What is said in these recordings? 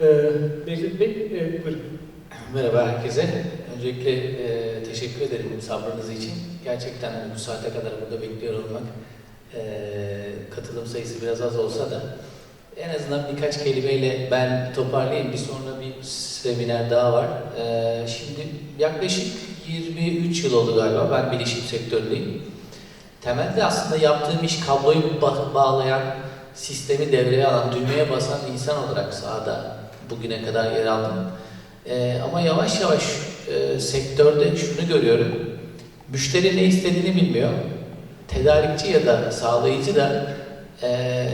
Ee, Necdet Bey, e, buyurun. Merhaba herkese. Öncelikle e, teşekkür ederim sabrınız için. Gerçekten hani bu saate kadar burada bekliyor olmak, e, katılım sayısı biraz az olsa da en azından birkaç kelimeyle ben toparlayayım. Bir sonra bir seminer daha var. E, şimdi yaklaşık 23 yıl oldu galiba ben bilişim sektöründeyim. Temelde aslında yaptığım iş kabloyu ba- bağlayan, sistemi devreye alan, düğmeye basan insan olarak sahada bugüne kadar yer aldım. Ee, ama yavaş yavaş e, sektörde şunu görüyorum. Müşteri ne istediğini bilmiyor. Tedarikçi ya da sağlayıcı da e,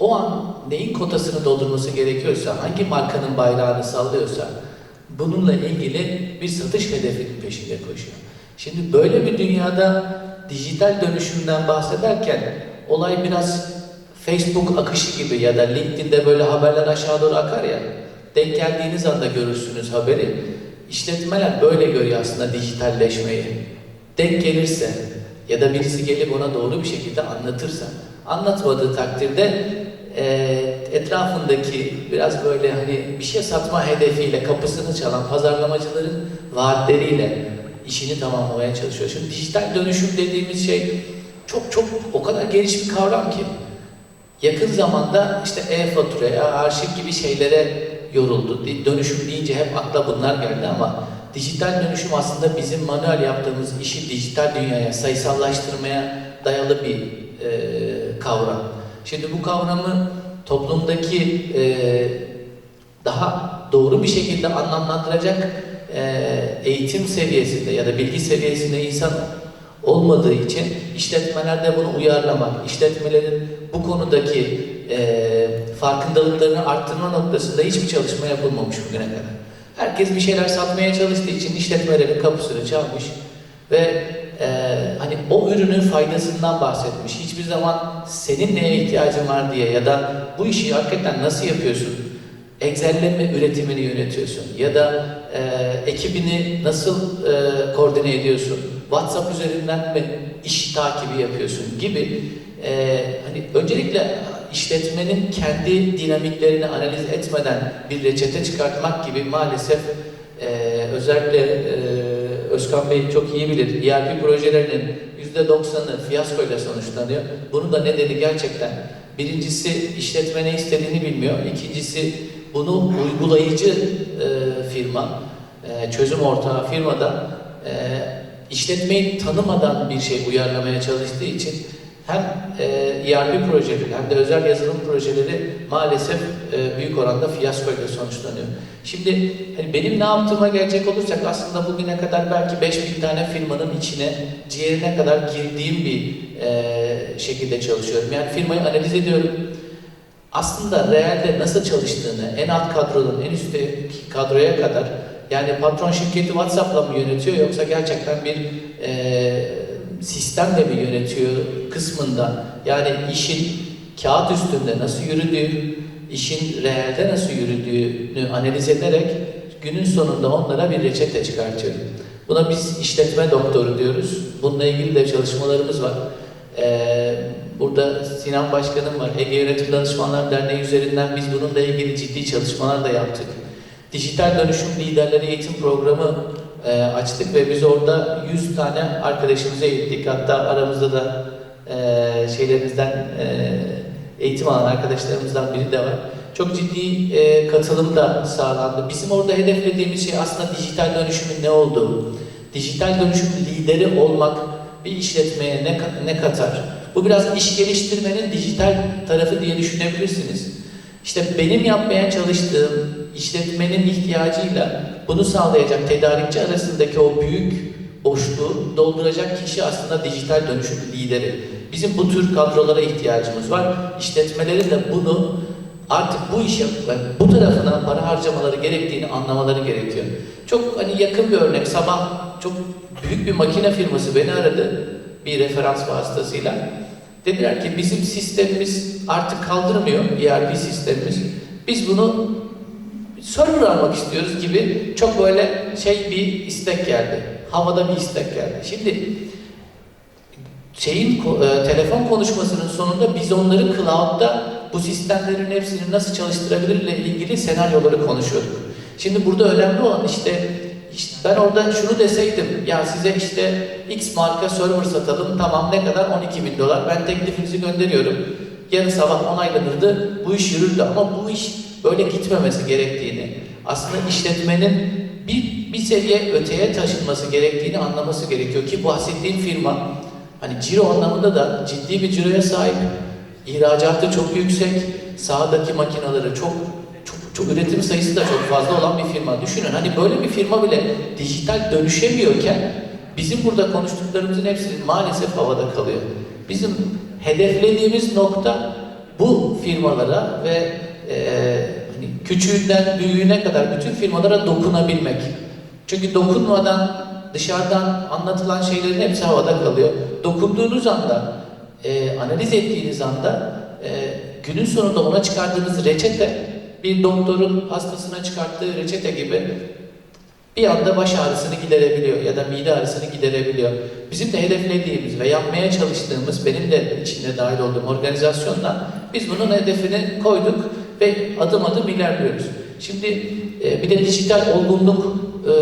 o an neyin kotasını doldurması gerekiyorsa, hangi markanın bayrağını sallıyorsa bununla ilgili bir satış hedefinin peşinde koşuyor. Şimdi böyle bir dünyada dijital dönüşümden bahsederken olay biraz Facebook akışı gibi ya da LinkedIn'de böyle haberler aşağı doğru akar ya. Denk geldiğiniz anda görürsünüz haberi. İşletmeler böyle görüyor aslında dijitalleşmeyi. Denk gelirse ya da birisi gelip ona doğru bir şekilde anlatırsa, anlatmadığı takdirde e, etrafındaki biraz böyle hani bir şey satma hedefiyle kapısını çalan pazarlamacıların vaatleriyle işini tamamlamaya çalışıyor. Şimdi dijital dönüşüm dediğimiz şey çok çok o kadar geniş bir kavram ki. Yakın zamanda işte e-faturaya, arşiv gibi şeylere yoruldu. Dönüşüm deyince hep akla bunlar geldi ama dijital dönüşüm aslında bizim manuel yaptığımız işi dijital dünyaya, sayısallaştırmaya dayalı bir e, kavram. Şimdi bu kavramı toplumdaki e, daha doğru bir şekilde anlamlandıracak e, eğitim seviyesinde ya da bilgi seviyesinde insan olmadığı için işletmelerde bunu uyarlamak, işletmelerin bu konudaki e, farkındalıklarını arttırma noktasında hiçbir çalışma yapılmamış bugüne kadar. Herkes bir şeyler satmaya çalıştığı için işletmelerin kapısını çalmış ve e, hani o ürünün faydasından bahsetmiş. Hiçbir zaman senin neye ihtiyacın var diye ya da bu işi hakikaten nasıl yapıyorsun? Excel'le mi üretimini yönetiyorsun? Ya da e, ekibini nasıl e, koordine ediyorsun? WhatsApp üzerinden mi iş takibi yapıyorsun gibi e, hani öncelikle işletmenin kendi dinamiklerini analiz etmeden bir reçete çıkartmak gibi maalesef e, özellikle e, Özkan Bey çok iyi bilir. ERP projelerinin %90'ı fiyaskoyla sonuçlanıyor. Bunun da nedeni gerçekten birincisi işletme ne istediğini bilmiyor. İkincisi bunu uygulayıcı e, firma, e, çözüm ortağı firmada e, işletmeyi tanımadan bir şey uyarlamaya çalıştığı için hem e, ERP projeleri hem de özel yazılım projeleri maalesef e, büyük oranda fiyaskoyla sonuçlanıyor. Şimdi hani benim ne yaptığıma gelecek olursak aslında bugüne kadar belki 5000 tane firmanın içine ciğerine kadar girdiğim bir e, şekilde çalışıyorum. Yani firmayı analiz ediyorum. Aslında realde nasıl çalıştığını en alt kadronun en üstteki kadroya kadar yani patron şirketi WhatsApp'la mı yönetiyor yoksa gerçekten bir e, sistemle mi yönetiyor kısmında yani işin kağıt üstünde nasıl yürüdüğü, işin realde nasıl yürüdüğünü analiz ederek günün sonunda onlara bir reçete çıkartıyorum. Buna biz işletme doktoru diyoruz. Bununla ilgili de çalışmalarımız var. Ee, burada Sinan Başkanım var. Ege Yönetim Danışmanlar Derneği üzerinden biz bununla ilgili ciddi çalışmalar da yaptık. Dijital Dönüşüm Liderleri Eğitim Programı e, açtık ve biz orada 100 tane arkadaşımıza eğittik. Hatta aramızda da e, şeylerimizden e, eğitim alan arkadaşlarımızdan biri de var. Çok ciddi e, katılım da sağlandı. Bizim orada hedeflediğimiz şey aslında dijital dönüşümün ne olduğu. Dijital dönüşüm lideri olmak bir işletmeye ne, ne katar? Bu biraz iş geliştirmenin dijital tarafı diye düşünebilirsiniz. İşte benim yapmaya çalıştığım işletmenin ihtiyacıyla bunu sağlayacak tedarikçi arasındaki o büyük boşluğu dolduracak kişi aslında dijital dönüşüm lideri. Bizim bu tür kadrolara ihtiyacımız var. İşletmelerin de bunu artık bu işe bu tarafına para harcamaları gerektiğini anlamaları gerekiyor. Çok hani yakın bir örnek sabah çok büyük bir makine firması beni aradı bir referans vasıtasıyla. Dediler ki bizim sistemimiz artık kaldırmıyor ERP sistemimiz. Biz bunu server almak istiyoruz gibi çok böyle şey bir istek geldi. Havada bir istek geldi. Şimdi şeyin e, telefon konuşmasının sonunda biz onları cloud'da bu sistemlerin hepsini nasıl çalıştırabilirle ilgili senaryoları konuşuyorduk. Şimdi burada önemli olan işte, işte ben orada şunu deseydim ya size işte X marka server satalım tamam ne kadar 12 bin dolar ben teklifinizi gönderiyorum. Yarın sabah onaylanırdı bu iş yürürdü ama bu iş böyle gitmemesi gerektiğini aslında işletmenin bir, bir seviye öteye taşınması gerektiğini anlaması gerekiyor ki bahsettiğim firma hani ciro anlamında da ciddi bir ciroya sahip ihracatı çok yüksek sahadaki makinaları çok çok, çok üretim sayısı da çok fazla olan bir firma. Düşünün hani böyle bir firma bile dijital dönüşemiyorken bizim burada konuştuklarımızın hepsi maalesef havada kalıyor. Bizim hedeflediğimiz nokta bu firmalara ve hani küçüğünden büyüğüne kadar bütün firmalara dokunabilmek. Çünkü dokunmadan dışarıdan anlatılan şeylerin hepsi havada kalıyor. Dokunduğunuz anda, eee, analiz ettiğiniz anda eee, günün sonunda ona çıkardığınız reçete bir doktorun hastasına çıkarttığı reçete gibi bir anda baş ağrısını giderebiliyor ya da mide ağrısını giderebiliyor. Bizim de hedeflediğimiz ve yapmaya çalıştığımız, benim de içinde dahil olduğum organizasyonla biz bunun hedefini koyduk ve adım adım ilerliyoruz. Şimdi e, bir de dijital olgunluk e,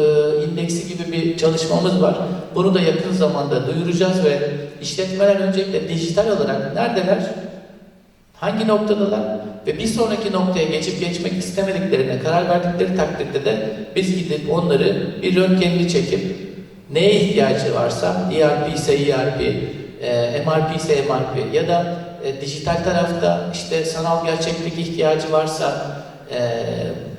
indeksi gibi bir çalışmamız var. Bunu da yakın zamanda duyuracağız ve işletmeler öncelikle dijital olarak neredeler? Hangi noktadalar ve bir sonraki noktaya geçip geçmek istemediklerine karar verdikleri takdirde de biz gidip onları bir röntgenini çekip neye ihtiyacı varsa ERP ise ERP, e, MRP ise MRP ya da e, dijital tarafta işte sanal gerçeklik ihtiyacı varsa e,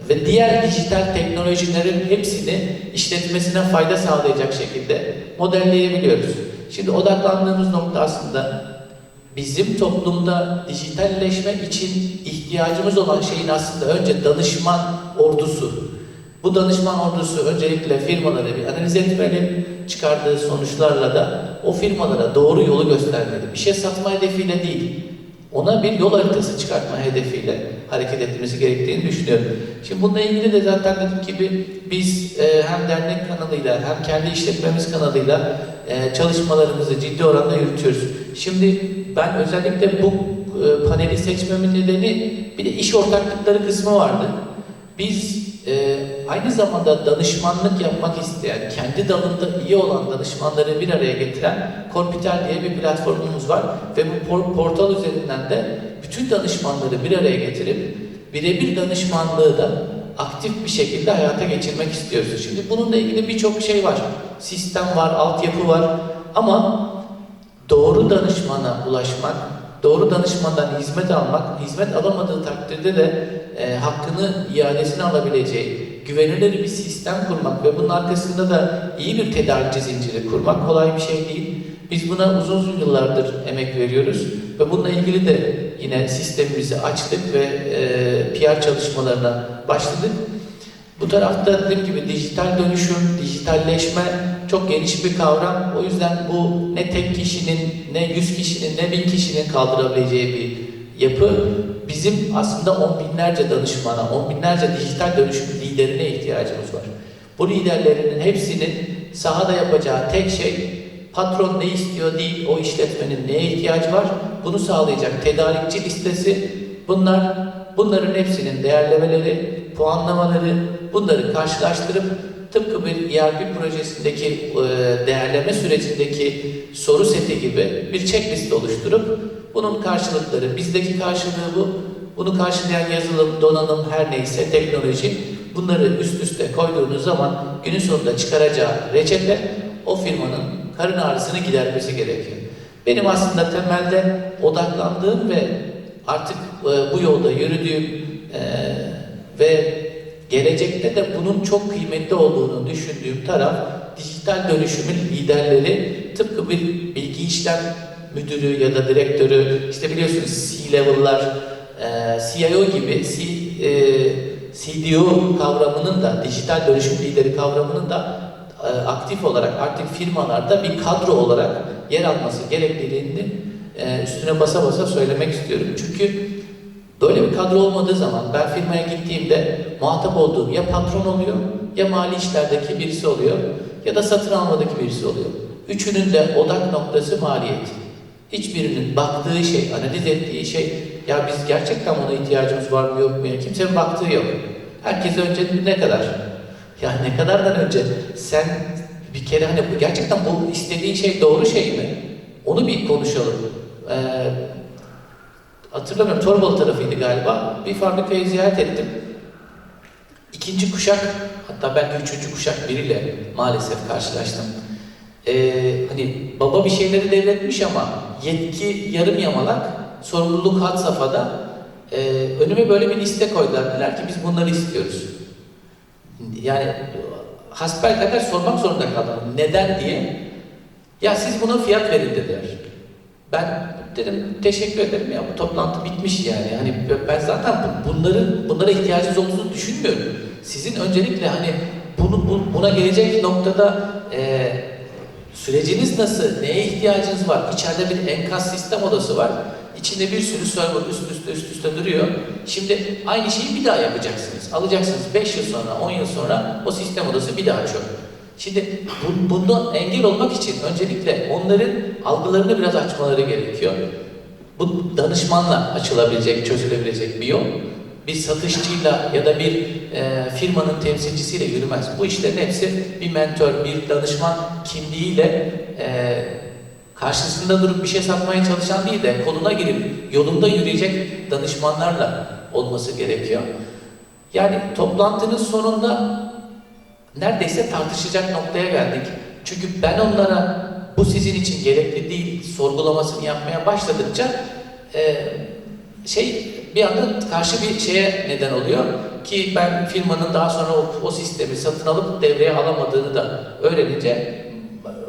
ve diğer dijital teknolojilerin hepsini işletmesine fayda sağlayacak şekilde modelleyebiliyoruz. Şimdi odaklandığımız nokta aslında bizim toplumda dijitalleşme için ihtiyacımız olan şeyin aslında önce danışman ordusu. Bu danışman ordusu öncelikle firmaları bir analiz etmeli, çıkardığı sonuçlarla da o firmalara doğru yolu göstermeli. Bir şey satma hedefiyle değil, ona bir yol haritası çıkartma hedefiyle hareket etmesi gerektiğini düşünüyorum. Şimdi bununla ilgili de zaten dediğim gibi biz e, hem dernek kanalıyla hem kendi işletmemiz kanalıyla e, çalışmalarımızı ciddi oranda yürütüyoruz. Şimdi ben özellikle bu e, paneli seçmemin nedeni bir de iş ortaklıkları kısmı vardı. Biz e, aynı zamanda danışmanlık yapmak isteyen, kendi dalında iyi olan danışmanları bir araya getiren Korpitel diye bir platformumuz var ve bu por- portal üzerinden de bütün danışmanları bir araya getirip birebir danışmanlığı da aktif bir şekilde hayata geçirmek istiyoruz. Şimdi bununla ilgili birçok şey var. Sistem var, altyapı var ama doğru danışmana ulaşmak, doğru danışmandan hizmet almak, hizmet alamadığı takdirde de e, hakkını iadesini alabileceği güvenilir bir sistem kurmak ve bunun arkasında da iyi bir tedarikçi zinciri kurmak kolay bir şey değil. Biz buna uzun uzun yıllardır emek veriyoruz ve bununla ilgili de yine sistemimizi açtık ve e, PR çalışmalarına başladık. Bu tarafta dediğim gibi dijital dönüşüm, dijitalleşme çok geniş bir kavram. O yüzden bu ne tek kişinin, ne yüz kişinin, ne bin kişinin kaldırabileceği bir yapı. Bizim aslında on binlerce danışmana, on binlerce dijital dönüşüm liderine ihtiyacımız var. Bu liderlerinin hepsinin sahada yapacağı tek şey patron ne istiyor değil, o işletmenin neye ihtiyacı var, bunu sağlayacak tedarikçi listesi. Bunlar, bunların hepsinin değerlemeleri, puanlamaları, bunları karşılaştırıp tıpkı bir ERP projesindeki değerleme sürecindeki soru seti gibi bir checklist oluşturup bunun karşılıkları, bizdeki karşılığı bu, bunu karşılayan yazılım, donanım her neyse teknoloji bunları üst üste koyduğunuz zaman günün sonunda çıkaracağı reçete o firmanın karın ağrısını gidermesi gerekiyor. Benim aslında temelde odaklandığım ve artık e, bu yolda yürüdüğüm e, ve gelecekte de bunun çok kıymetli olduğunu düşündüğüm taraf dijital dönüşümün liderleri tıpkı bir bilgi işlem müdürü ya da direktörü işte biliyorsunuz C-level'lar e, CIO gibi C, CDO kavramının da dijital dönüşüm lideri kavramının da e, aktif olarak artık firmalarda bir kadro olarak yer alması gerektiğini e, üstüne basa basa söylemek istiyorum. Çünkü böyle bir kadro olmadığı zaman ben firmaya gittiğimde muhatap olduğum ya patron oluyor ya mali işlerdeki birisi oluyor ya da satın almadaki birisi oluyor. Üçünün de odak noktası maliyet. hiçbirinin baktığı şey, analiz ettiği şey ya biz gerçekten buna ihtiyacımız var mı yok mu ya kimsenin baktığı yok. Herkes önce ne kadar? Ya ne kadardan önce sen bir kere hani bu gerçekten bu istediğin şey doğru şey mi? Onu bir konuşalım. Ee, hatırlamıyorum Torbalı tarafıydı galiba. Bir fabrikayı ziyaret ettim. İkinci kuşak hatta belki üçüncü kuşak biriyle maalesef karşılaştım. Ee, hani baba bir şeyleri devretmiş ama yetki yarım yamalak, sorumluluk had safhada. Ee, önüme böyle bir liste koydular. Dediler ki biz bunları istiyoruz. Yani hasbelkader sormak zorunda kaldım. Neden diye. Ya siz buna fiyat verin dediler. Ben dedim teşekkür ederim ya bu toplantı bitmiş yani. Hani ben zaten bu- bunların bunlara ihtiyacınız olduğunu düşünmüyorum. Sizin öncelikle hani bunu bu- buna gelecek noktada e, süreciniz nasıl? Neye ihtiyacınız var? İçeride bir enkaz sistem odası var. İçinde bir sürü server üst üste üst üste duruyor. Şimdi aynı şeyi bir daha yapacaksınız. Alacaksınız 5 yıl sonra, 10 yıl sonra o sistem odası bir daha çöp. Şimdi bu, bundan engel olmak için öncelikle onların algılarını biraz açmaları gerekiyor. Bu danışmanla açılabilecek, çözülebilecek bir yol. Bir satışçıyla ya da bir e, firmanın temsilcisiyle yürümez. Bu işlerin hepsi bir mentor, bir danışman kimliğiyle e, karşısında durup bir şey satmaya çalışan değil de koluna girip yolunda yürüyecek danışmanlarla olması gerekiyor. Yani toplantının sonunda neredeyse tartışacak noktaya geldik. Çünkü ben onlara bu sizin için gerekli değil sorgulamasını yapmaya başladıkça e, şey bir anda karşı bir şeye neden oluyor ki ben firmanın daha sonra o, o sistemi satın alıp devreye alamadığını da öğrenince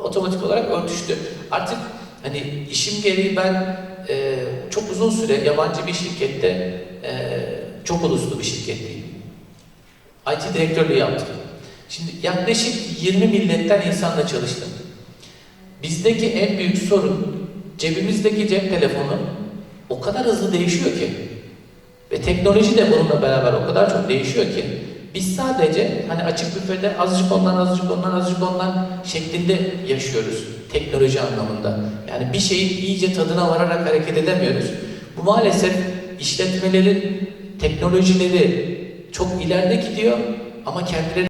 otomatik olarak örtüştü. Artık hani işim gereği ben e, çok uzun süre yabancı bir şirkette e, çok uluslu bir şirketteyim. IT direktörlüğü yaptım. Şimdi yaklaşık 20 milletten insanla çalıştım. Bizdeki en büyük sorun cebimizdeki cep telefonu o kadar hızlı değişiyor ki ve teknoloji de bununla beraber o kadar çok değişiyor ki biz sadece hani açık büfede azıcık ondan azıcık ondan azıcık ondan şeklinde yaşıyoruz teknoloji anlamında. Yani bir şeyin iyice tadına vararak hareket edemiyoruz. Bu maalesef işletmelerin teknolojileri çok ileride gidiyor ama kendileri